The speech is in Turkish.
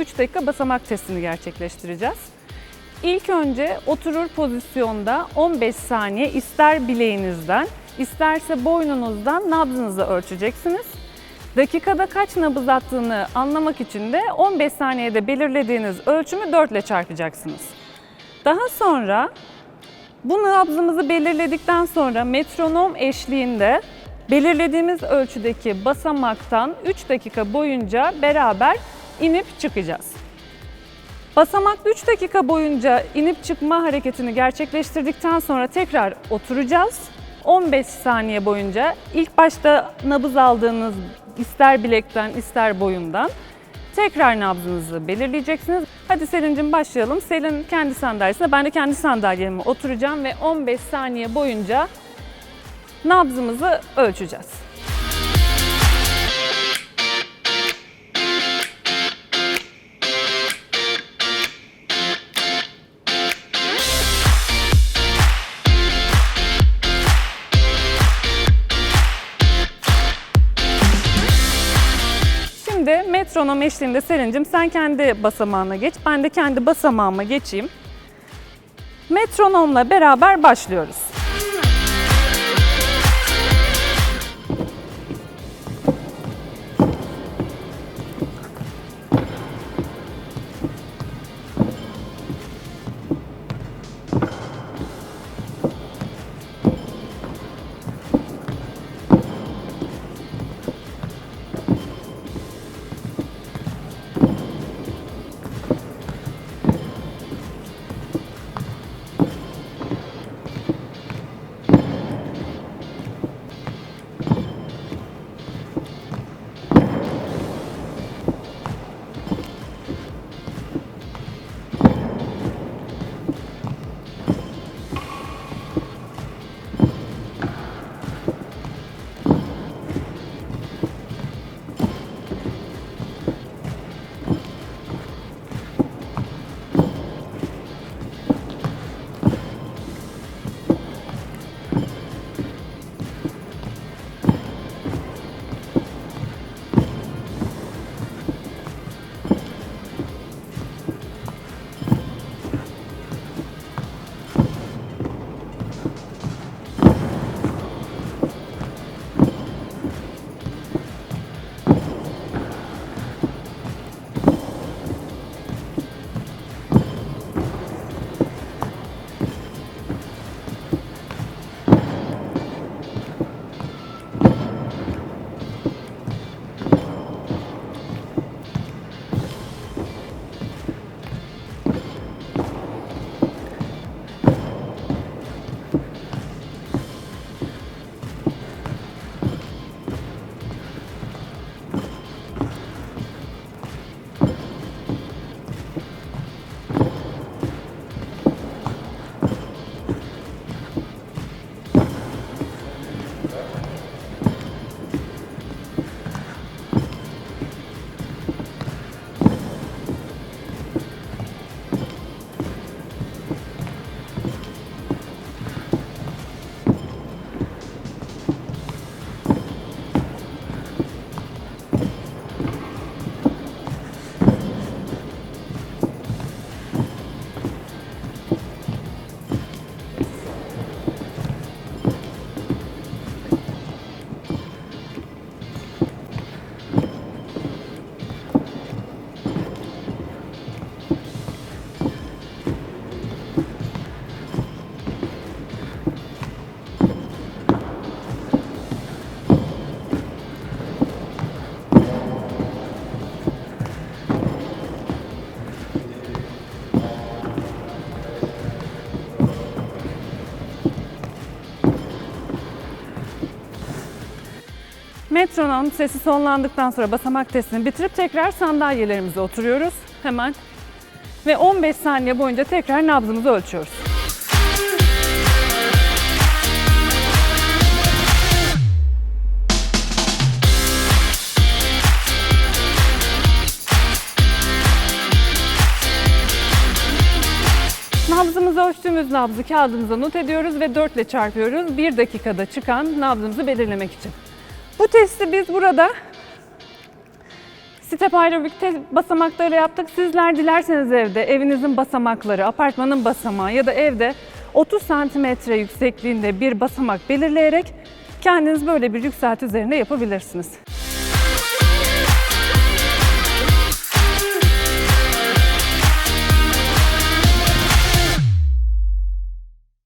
3 dakika basamak testini gerçekleştireceğiz. İlk önce oturur pozisyonda 15 saniye ister bileğinizden, isterse boynunuzdan nabzınızı ölçeceksiniz. Dakikada kaç nabız attığını anlamak için de 15 saniyede belirlediğiniz ölçümü 4 ile çarpacaksınız. Daha sonra bu nabzımızı belirledikten sonra metronom eşliğinde belirlediğimiz ölçüdeki basamaktan 3 dakika boyunca beraber inip çıkacağız. Basamakta 3 dakika boyunca inip çıkma hareketini gerçekleştirdikten sonra tekrar oturacağız. 15 saniye boyunca ilk başta nabız aldığınız ister bilekten ister boyundan tekrar nabzınızı belirleyeceksiniz. Hadi Selin'cim başlayalım. Selin kendi sandalyesine, ben de kendi sandalyeme oturacağım ve 15 saniye boyunca nabzımızı ölçeceğiz. Metronom eşliğinde Selin'cim sen kendi basamağına geç, ben de kendi basamağıma geçeyim. Metronomla beraber başlıyoruz. Metronom sesi sonlandıktan sonra basamak testini bitirip tekrar sandalyelerimize oturuyoruz. Hemen ve 15 saniye boyunca tekrar nabzımızı ölçüyoruz. Nabzımızı ölçtüğümüz nabzı kağıdımıza not ediyoruz ve 4 ile çarpıyoruz. 1 dakikada çıkan nabzımızı belirlemek için. Bu testi biz burada Step aerobikte basamakları yaptık. Sizler dilerseniz evde evinizin basamakları, apartmanın basamağı ya da evde 30 santimetre yüksekliğinde bir basamak belirleyerek kendiniz böyle bir yükselti üzerinde yapabilirsiniz.